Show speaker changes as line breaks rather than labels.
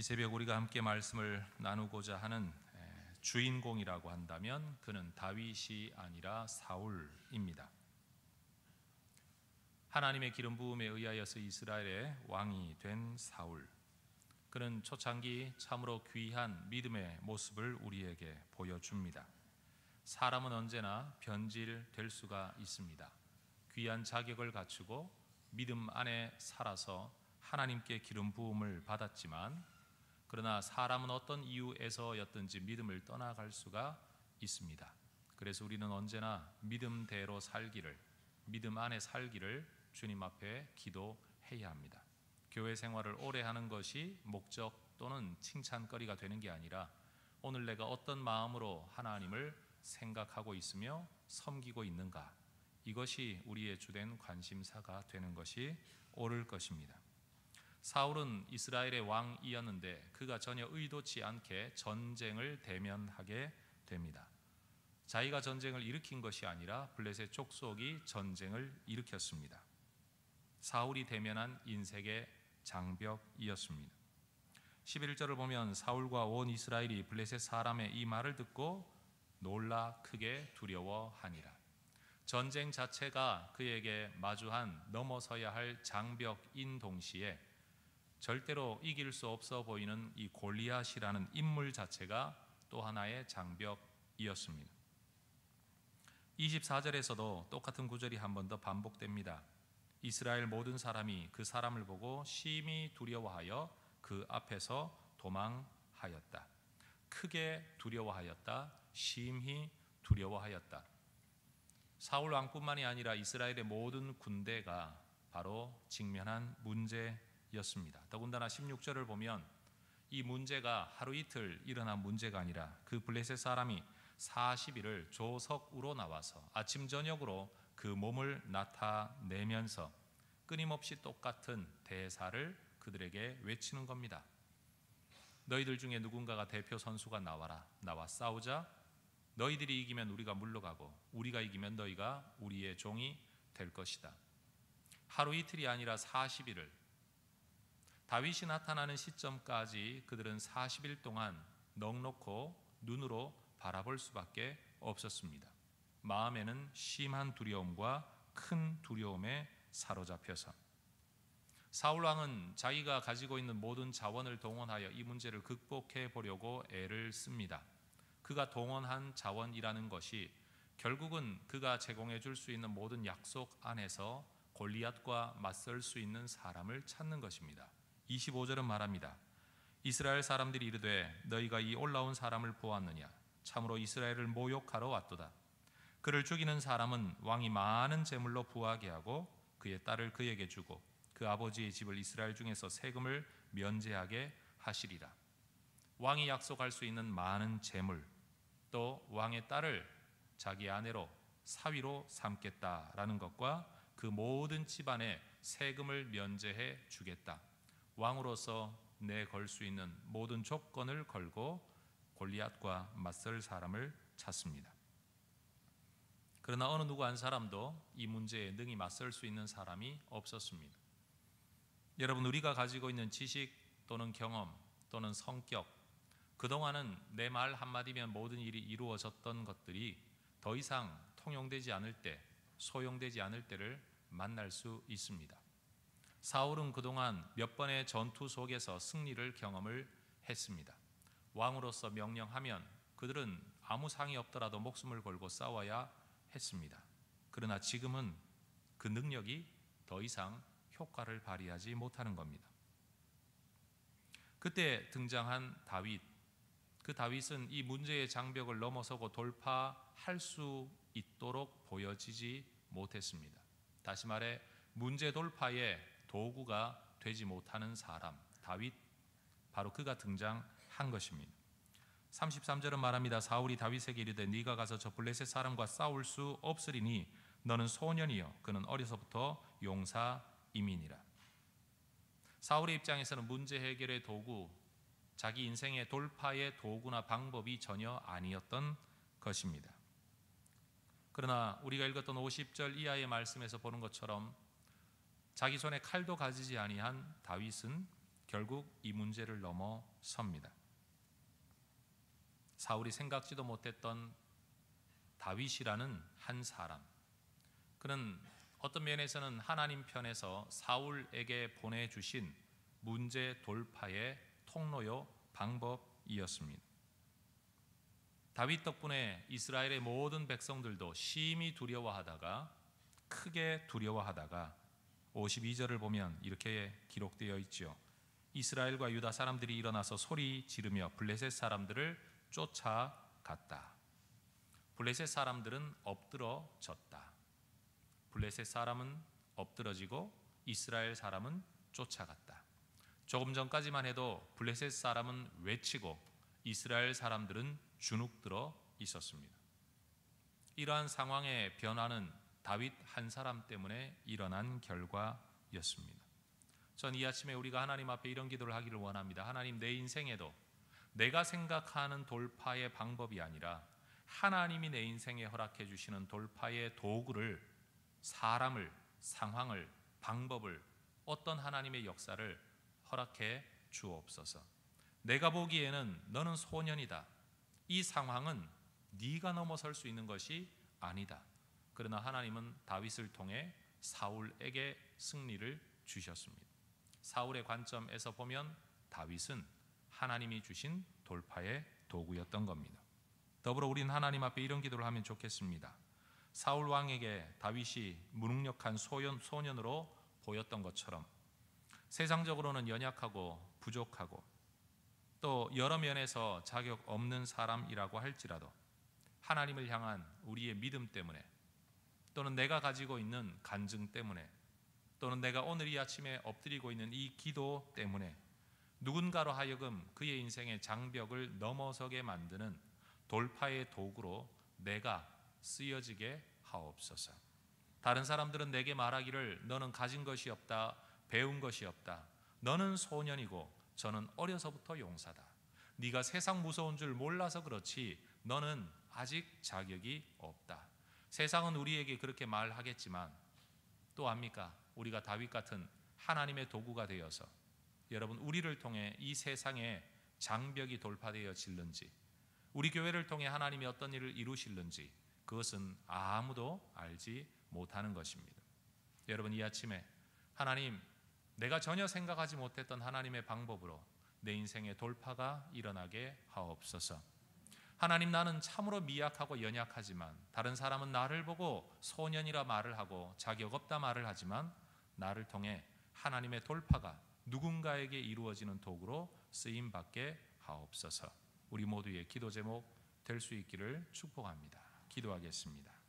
이 새벽 우리가 함께 말씀을 나누고자 하는 주인공이라고 한다면 그는 다윗이 아니라 사울입니다. 하나님의 기름 부음에 의하여서 이스라엘의 왕이 된 사울. 그는 초창기 참으로 귀한 믿음의 모습을 우리에게 보여줍니다. 사람은 언제나 변질될 수가 있습니다. 귀한 자격을 갖추고 믿음 안에 살아서 하나님께 기름 부음을 받았지만 그러나 사람은 어떤 이유에서였든지 믿음을 떠나갈 수가 있습니다. 그래서 우리는 언제나 믿음대로 살기를 믿음 안에 살기를 주님 앞에 기도해야 합니다. 교회 생활을 오래 하는 것이 목적 또는 칭찬거리가 되는 게 아니라 오늘 내가 어떤 마음으로 하나님을 생각하고 있으며 섬기고 있는가 이것이 우리의 주된 관심사가 되는 것이 옳을 것입니다. 사울은 이스라엘의 왕이었는데 그가 전혀 의도치 않게 전쟁을 대면하게 됩니다. 자기가 전쟁을 일으킨 것이 아니라 블레셋 족속이 전쟁을 일으켰습니다. 사울이 대면한 인색의 장벽이었습니다. 11절을 보면 사울과 온 이스라엘이 블레셋 사람의 이 말을 듣고 놀라 크게 두려워하니라. 전쟁 자체가 그에게 마주한 넘어서야 할 장벽인 동시에 절대로 이길 수 없어 보이는 이 골리앗이라는 인물 자체가 또 하나의 장벽이었습니다. 24절에서도 똑같은 구절이 한 번 더 반복됩니다. 이스라엘 모든 사람이 그 사람을 보고 심히 두려워하여 그 앞에서 도망하였다. 크게 두려워하였다. 심히 두려워하였다. 사울 왕뿐만이 아니라 이스라엘의 모든 군대가 바로 직면한 문제 였습니다. 더군다나 16절을 보면 이 문제가 하루 이틀 일어난 문제가 아니라 그 블레셋 사람이 40일을 조석으로 나와서 아침 저녁으로 그 몸을 나타내면서 끊임없이 똑같은 대사를 그들에게 외치는 겁니다. 너희들 중에 누군가가 대표 선수가 나와라. 나와 싸우자. 너희들이 이기면 우리가 물러가고 우리가 이기면 너희가 우리의 종이 될 것이다. 하루 이틀이 아니라 40일을 다윗이 나타나는 시점까지 그들은 40일 동안 넉넉고 눈으로 바라볼 수밖에 없었습니다. 마음에는 심한 두려움과 큰 두려움에 사로잡혀서 사울 왕은 자기가 가지고 있는 모든 자원을 동원하여 이 문제를 극복해 보려고 애를 씁니다. 그가 동원한 자원이라는 것이 결국은 그가 제공해 줄 수 있는 모든 약속 안에서 골리앗과 맞설 수 있는 사람을 찾는 것입니다. 25절은 말합니다. 이스라엘 사람들이 이르되 너희가 이 올라온 사람을 보았느냐 참으로 이스라엘을 모욕하러 왔도다. 그를 죽이는 사람은 왕이 많은 재물로 부하게 하고 그의 딸을 그에게 주고 그 아버지의 집을 이스라엘 중에서 세금을 면제하게 하시리라. 왕이 약속할 수 있는 많은 재물 또 왕의 딸을 자기 아내로 사위로 삼겠다라는 것과 그 모든 집안에 세금을 면제해 주겠다. 왕으로서 내 걸 수 있는 모든 조건을 걸고 골리앗과 맞설 사람을 찾습니다. 그러나 어느 누구 한 사람도 이 문제에 능히 맞설 수 있는 사람이 없었습니다. 여러분 우리가 가지고 있는 지식 또는 경험 또는 성격 그동안은 내 말 한마디면 모든 일이 이루어졌던 것들이 더 이상 통용되지 않을 때 소용되지 않을 때를 만날 수 있습니다. 사울은 그동안 몇 번의 전투 속에서 승리를 경험을 했습니다. 왕으로서 명령하면 그들은 아무 상이 없더라도 목숨을 걸고 싸워야 했습니다. 그러나 지금은 그 능력이 더 이상 효과를 발휘하지 못하는 겁니다. 그때 등장한 다윗. 그 다윗은 이 문제의 장벽을 넘어서고 돌파할 수 있도록 보여지지 못했습니다. 다시 말해 문제 돌파의 도구가 되지 못하는 사람 다윗 바로 그가 등장한 것입니다. 33절은 말합니다. 사울이 다윗에게 이르되 네가 가서 저 블레셋 사람과 싸울 수 없으리니 너는 소년이요 그는 어려서부터 용사임이니라. 사울의 입장에서는 문제 해결의 도구, 자기 인생의 돌파의 도구나 방법이 전혀 아니었던 것입니다. 그러나 우리가 읽었던 50절 이하의 말씀에서 보는 것처럼 자기 손에 칼도 가지지 아니한 다윗은 결국 이 문제를 넘어 섭니다. 사울이 생각지도 못했던 다윗이라는 한 사람. 그는 어떤 면에서는 하나님 편에서 사울에게 보내주신 문제 돌파의 통로요 방법이었습니다. 다윗 덕분에 이스라엘의 모든 백성들도 심히 두려워하다가 크게 두려워하다가 52절을 보면 이렇게 기록되어 있죠. 이스라엘과 유다 사람들이 일어나서 소리 지르며 블레셋 사람들을 쫓아갔다. 블레셋 사람들은 엎드러졌다. 블레셋 사람은 엎드러지고 이스라엘 사람은 쫓아갔다. 조금 전까지만 해도 블레셋 사람은 외치고 이스라엘 사람들은 주눅들어 있었습니다. 이러한 상황의 변화는 다윗 한 사람 때문에 일어난 결과였습니다. 전 이 아침에 우리가 하나님 앞에 이런 기도를 하기를 원합니다. 하나님 내 인생에도 내가 생각하는 돌파의 방법이 아니라 하나님이 내 인생에 허락해 주시는 돌파의 도구를 사람을 상황을 방법을 어떤 하나님의 역사를 허락해 주옵소서. 내가 보기에는 너는 소년이다. 이 상황은 네가 넘어설 수 있는 것이 아니다. 그러나 하나님은 다윗을 통해 사울에게 승리를 주셨습니다. 사울의 관점에서 보면 다윗은 하나님이 주신 돌파의 도구였던 겁니다. 더불어 우리는 하나님 앞에 이런 기도를 하면 좋겠습니다. 사울 왕에게 다윗이 무능력한 소년, 소년으로 보였던 것처럼 세상적으로는 연약하고 부족하고 또 여러 면에서 자격 없는 사람이라고 할지라도 하나님을 향한 우리의 믿음 때문에 또는 내가 가지고 있는 간증 때문에 또는 내가 오늘 이 아침에 엎드리고 있는 이 기도 때문에 누군가로 하여금 그의 인생의 장벽을 넘어서게 만드는 돌파의 도구로 내가 쓰여지게 하옵소서. 다른 사람들은 내게 말하기를 너는 가진 것이 없다, 배운 것이 없다. 너는 소년이고 저는 어려서부터 용사다. 네가 세상 무서운 줄 몰라서 그렇지 너는 아직 자격이 없다. 세상은 우리에게 그렇게 말하겠지만 또 압니까? 우리가 다윗 같은 하나님의 도구가 되어서 여러분 우리를 통해 이 세상의 장벽이 돌파되어질는지 우리 교회를 통해 하나님이 어떤 일을 이루실는지 그것은 아무도 알지 못하는 것입니다. 여러분 이 아침에 하나님 내가 전혀 생각하지 못했던 하나님의 방법으로 내 인생의 돌파가 일어나게 하옵소서. 하나님 나는 참으로 미약하고 연약하지만 다른 사람은 나를 보고 소년이라 말을 하고 자격 없다 말을 하지만 나를 통해 하나님의 돌파가 누군가에게 이루어지는 도구로 쓰임 받게 하옵소서. 우리 모두의 기도 제목 될 수 있기를 축복합니다. 기도하겠습니다.